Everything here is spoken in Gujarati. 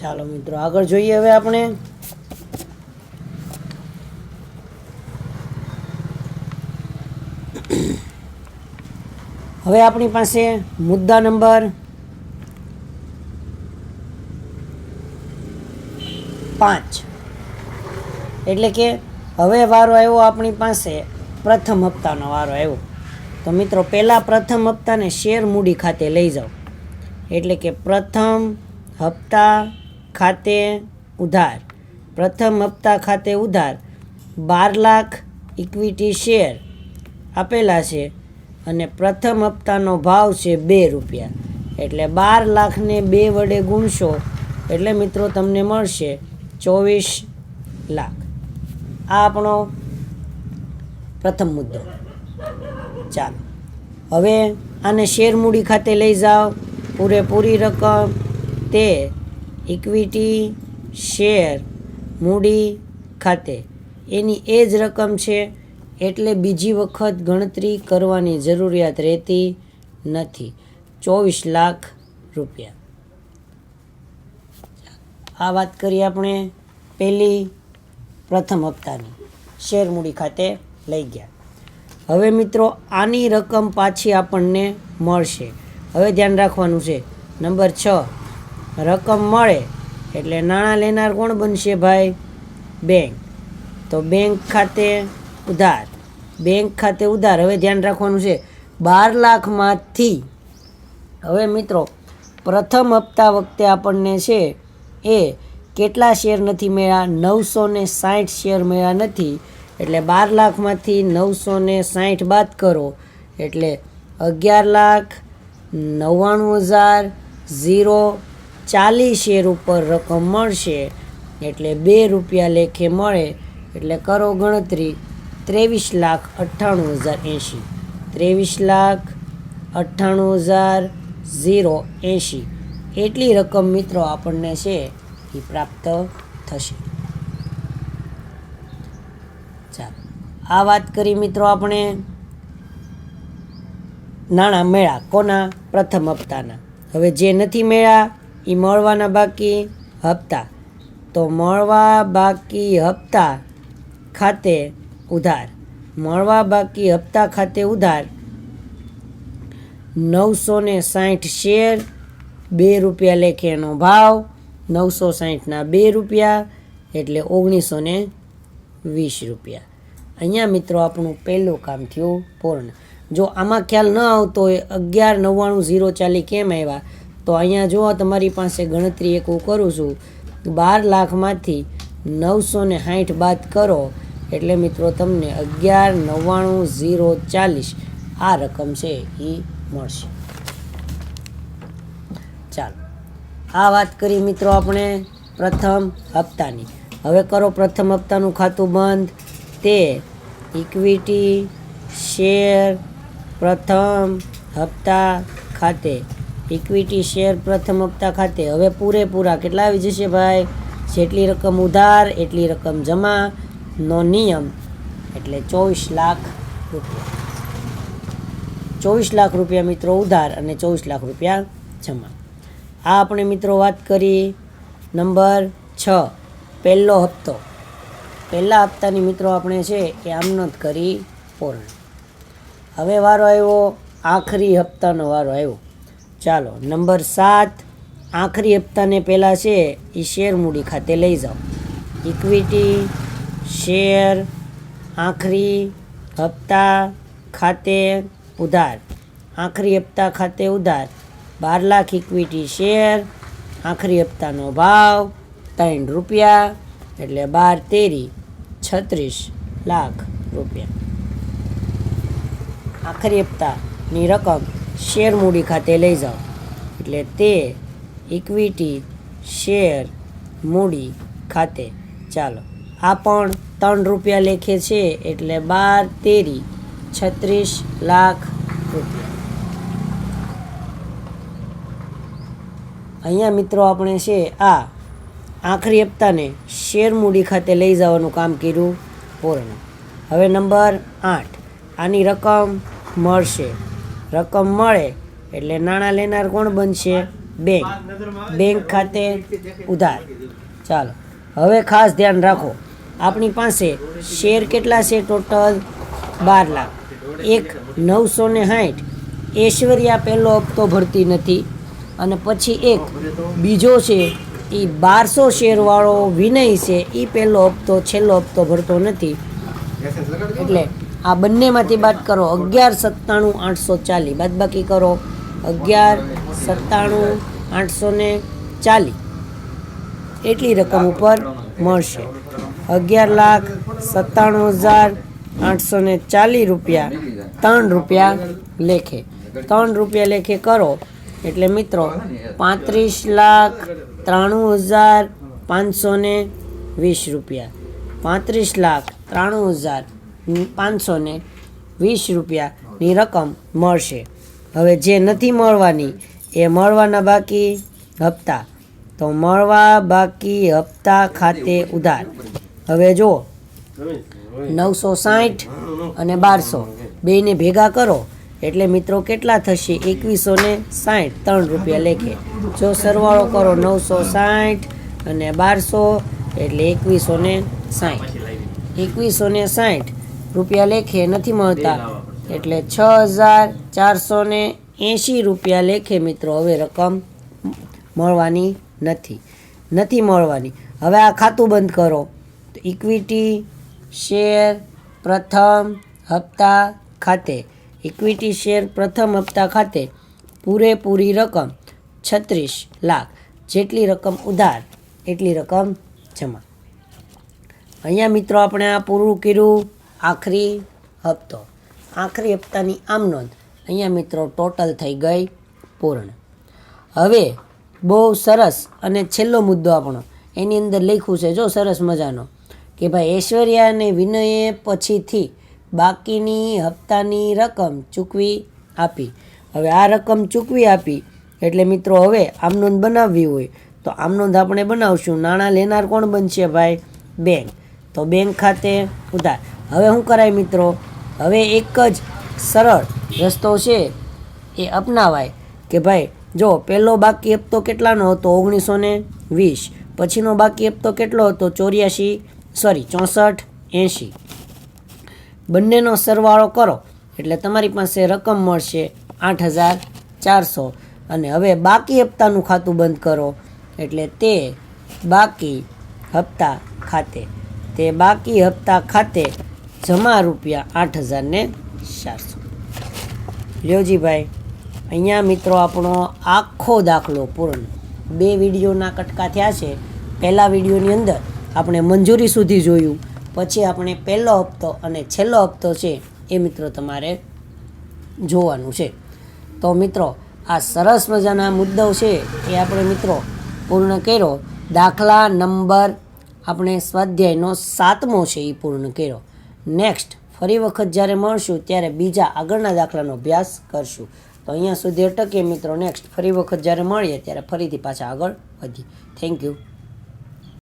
ચાલો મિત્રો, આગળ જોઈએ હવે આપણે. હવે આપણી પાસે મુદ્દા નંબર પાંચ. એટલે કે હવે વારો આવ્યો આપણી પાસે પ્રથમ હપ્તાનો વારો આવ્યો. તો મિત્રો, પહેલાં પ્રથમ હપ્તાને શેર મૂડી ખાતે લઈ જાઓ. એટલે કે પ્રથમ હપ્તા ખાતે ઉધાર. પ્રથમ હપ્તા ખાતે ઉધાર. બાર લાખ ઇક્વિટી શેર આપેલા છે અને પ્રથમ હપ્તાનો ભાવ છે બે રૂપિયા. એટલે બાર લાખને બે વડે ગુણશો એટલે મિત્રો તમને મળશે ચોવીસ લાખ. આ આપણો પ્રથમ મુદ્દો. ચાલો. હવે આને શેર મૂડી ખાતે લઈ જાઓ. પૂરેપૂરી રકમ તે ઇક્વિટી શેર મૂડી, ખાતે. એની એ જ રકમ છે, એટલે બીજી વખત ગણતરી કરવાની જરૂરિયાત રહેતી નથી. ચોવીસ લાખ રૂપિયા. આ વાત કરી આપણે પહેલી પ્રથમ હપ્તાની. શેર મૂડી ખાતે લઈ ગયા. હવે મિત્રો, આની રકમ પાછી આપણને મળશે. હવે ધ્યાન રાખવાનું છે. નંબર છ. રકમ મળે એટલે નાણાં લેનાર કોણ બનશે ભાઈ? બેંક. તો બેંક ખાતે ઉધાર. બેંક ખાતે ઉધાર. હવે ધ્યાન રાખવાનું છે. બાર લાખમાંથી હવે મિત્રો, પ્રથમ હપ્તા વખતે આપણને છે એ કેટલા શેર નથી મળ્યા? નવસો ને સાઠ શેર મળ્યા નથી. એટલે બાર લાખમાંથી નવસો ને સાઠ બાદ કરો. એટલે અગિયાર લાખ નવ્વાણું હજાર ઝીરો ચાલીસ શેર ઉપર રકમ મળશે. એટલે બે રૂપિયા લેખે મળે. એટલે કરો ગણતરી. ત્રેવીસ લાખ અઠ્ઠાણું હજાર એંશી. ત્રેવીસ લાખ અઠ્ઠાણું હજાર ઝીરો એંશી. એટલી રકમ મિત્રો આપણને છે એ પ્રાપ્ત થશે. ચાલો. આ વાત કરી મિત્રો આપણે. નાણાં મેળા કોના? પ્રથમ હપ્તાના. હવે જે નથી મેળા એ મળવાના બાકી હપ્તા. તો મળવા બાકી હપ્તા ખાતે ઉધાર. મળવા બાકી હપ્તા ખાતે ઉધાર. નવસો ને સાઠ શેર, બે રૂપિયા લેખેનો ભાવ નવસો સાઠના બે રૂપિયા એટલે ઓગણીસો ને વીસ રૂપિયા. અહીંયા મિત્રો આપણું પહેલું કામ થયું પૂર્ણ. જો આમાં ખ્યાલ ન આવતો હોય, અગિયાર નવ્વાણું ઝીરો ચાલી કેમ આવ્યા? તો અહીંયા જો તમારી પાસે ગણતરી એક હું કરું છું, બાર લાખમાંથી નવસો ને સાઠ બાદ કરો, એટલે મિત્રો તમને અગિયાર નવ્વાણું ઝીરો ચાલીસ આ રકમ છે એ મળશે. ચાલો, આ વાત કરી મિત્રો આપણે પ્રથમ હપ્તાની. હવે કરો પ્રથમ હપ્તાનું ખાતું બંધ. તે ઇક્વિટી શેર પ્રથમ હપ્તા ખાતે ઇક્વિટી શેર પ્રથમ હપ્તા ખાતે. હવે પૂરેપૂરા કેટલા આવી જશે ભાઈ? જેટલી રકમ ઉધાર, એટલી રકમ જમા, નો નિયમ. એટલે ચોવીસ લાખ રૂપિયા. ચોવીસ લાખ રૂપિયા મિત્રો ઉધાર અને ચોવીસ લાખ રૂપિયા જમા. આ આપણે મિત્રો વાત કરી નંબર છ, પહેલો હપ્તો. પહેલા હપ્તાની મિત્રો આપણે છે એ આમનો કરી પૂર્ણ. હવે વારો આવ્યો, આખરી હપ્તાનો વારો આવ્યો. ચાલો, નંબર સાત, આખરી હપ્તાને પહેલાં છે એ શેર મૂડી ખાતે લઈ જાઓ. ઇક્વિટી શેર આખરી હપ્તા ખાતે ઉધાર. આખરી હપ્તા ખાતે ઉધાર. બાર લાખ ઇક્વિટી શેર આખરી હપ્તાનો ભાવ ત્રણ રૂપિયા, એટલે બાર તેરી, છત્રીસ લાખ રૂપિયા. આખરી હપ્તાની રકમ શેર મૂડી ખાતે લઈ જાઓ. એટલે તે ઇક્વિટી શેર મૂડી ખાતે. ચાલો. આ પણ ત્રણ રૂપિયા લેખે છે એટલે બાર, તેરી, છત્રીસ લાખ રૂપિયા. અહીંયા મિત્રો આપણે છે આ આખરી હપ્તાને શેર મૂડી ખાતે લઈ જવાનું કામ કર્યું. પૂર્ણ હવે નંબર આઠ. આની રકમ મળશે. રકમ મળે એટલે નાણાં લેનાર કોણ બનશે? બેંક. બેંક ખાતે ઉધાર. ચાલો. હવે ખાસ ધ્યાન રાખો. આપણી પાસે શેર કેટલા છે ટોટલ? બાર લાખ. એક નવસો ને સાઠ ઐશ્વર્યા પહેલો હપ્તો ભરતી નથી. અને પછી એક બીજો છે એ બારસો શેરવાળો વિનય છે એ પહેલો હપ્તો, છેલ્લો હપ્તો ભરતો નથી. એટલે આ બંનેમાંથી બાદ કરો અગિયાર સત્તાણું આઠસો ચાલી બાદ બાકી કરો અગિયાર સત્તાણું આઠસો ને ચાલીસ. એટલી રકમ ઉપર મળશે. અગિયાર લાખ સત્તાણું હજાર આઠસો ને ચાલીસ રૂપિયા ત્રણ રૂપિયા લેખે. ત્રણ રૂપિયા લેખે કરો. એટલે મિત્રો, પાંત્રીસ લાખ ત્રાણું હજાર પાંચસો ને વીસ રૂપિયા. પાંત્રીસ લાખ ત્રાણું હજાર પાંચસો ને વીસ રૂપિયાની રકમ મળશે. હવે જે નથી મળવાની, એ મળવાના બાકી હપ્તા. તો મળવા બાકી હપ્તા ખાતે ઉધાર. હવે જો નવસો સાઠ અને બારસો. બેને ભેગા કરો. એટલે મિત્રો કેટલા થશે? એકવીસો ને સાઠ, ત્રણ રૂપિયા લેખે. જો સરવાળો કરો નવસો સાઠ અને બારસો, એટલે એકવીસો ને સાઠ. એકવીસો ને સાઠ રૂપિયા લેખે નથી મળતા. એટલે છ હજાર ચારસો ને એંશી રૂપિયા લેખે મિત્રો હવે રકમ મળવાની નથી. નથી મળવાની. હવે આ ખાતું બંધ કરો. તો ઇક્વિટી શેર પ્રથમ હપ્તા ખાતે. ઇક્વિટી શેર પ્રથમ હપ્તા ખાતે પૂરેપૂરી રકમ છત્રીસ લાખ. જેટલી રકમ ઉધાર એટલી રકમ જમા. અહીંયા મિત્રો આપણે આ પૂરું કર્યું. આખરી હપ્તો. આખરી હપ્તાની આમ નોંધ અહીંયા મિત્રો ટોટલ થઈ ગઈ પૂર્ણ. હવે બહુ સરસ અને છેલ્લો મુદ્દો આપણો. એની અંદર લખ્યું છે, જો સરસ મજાનો, કે ભાઈ ઐશ્વર્યા અને વિનયે પછીથી બાકીની હપ્તાની રકમ ચૂકવી આપી. હવે આ રકમ ચૂકવી આપી, એટલે મિત્રો હવે આમ નોંધ બનાવવી હોય. તો આમ નોંધ આપણે બનાવશું. નાણાં લેનાર કોણ બનશે ભાઈ? બેંક. તો બેંક ખાતે ઉધાર. હવે શું કરાય મિત્રો? હવે એક જ સરળ રસ્તો છે એ અપનાવાય કે ભાઈ, જો પહેલો બાકી હપ્તો કેટલાનો હતો? ઓગણીસો ને વીસ. પછીનો બાકી હપ્તો કેટલો હતો? ચોર્યાસી. સોરી ચોસઠ, એંશી. બંનેનો સરવાળો કરો, એટલે તમારી પાસે રકમ મળશે આઠ હજાર ચારસો. અને હવે બાકી હપ્તાનું ખાતું બંધ કરો, એટલે તે બાકી હપ્તા ખાતે. તે બાકી હપ્તા ખાતે જમા રૂપિયા આઠ હજાર ને ચારસો. લ્યોજીભાઈ અહીંયા મિત્રો આપણો આખો દાખલો પૂર્ણ. બે વિડીયોના કટકા થયા છે. પહેલા વિડીયોની અંદર આપણે મંજૂરી સુધી જોયું. પછી આપણે પહેલો હપ્તો અને છેલ્લો હપ્તો છે એ મિત્રો તમારે જોવાનું છે. તો મિત્રો, આ સરસ મજાના મુદ્દો છે એ આપણે મિત્રો પૂર્ણ કર્યો. દાખલા નંબર આપણે સ્વાધ્યાયનો સાતમો છે એ પૂર્ણ કર્યો. નેક્સ્ટ ફરી વખત જ્યારે મળશું, ત્યારે બીજા આગળના દાખલાનો અભ્યાસ કરશું. તો અહીંયા સુધી અટકીએ મિત્રો. નેક્સ્ટ ફરી વખત જ્યારે મળીએ, ત્યારે ફરીથી પાછા આગળ વધીએ. Thank you